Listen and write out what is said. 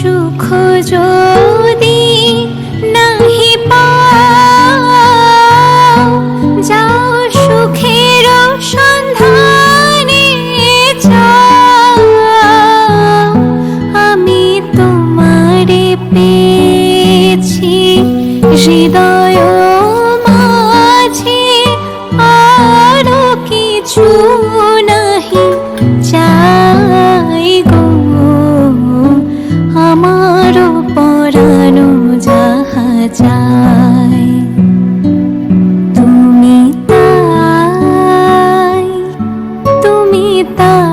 সুখ যদি নাহি যাও সুখের সন্ধানে আমি তোমারে পেয়েছি হৃদয় মাঝে আরও কিছু নাহি যায়। তুমি তাই তুমি তাই।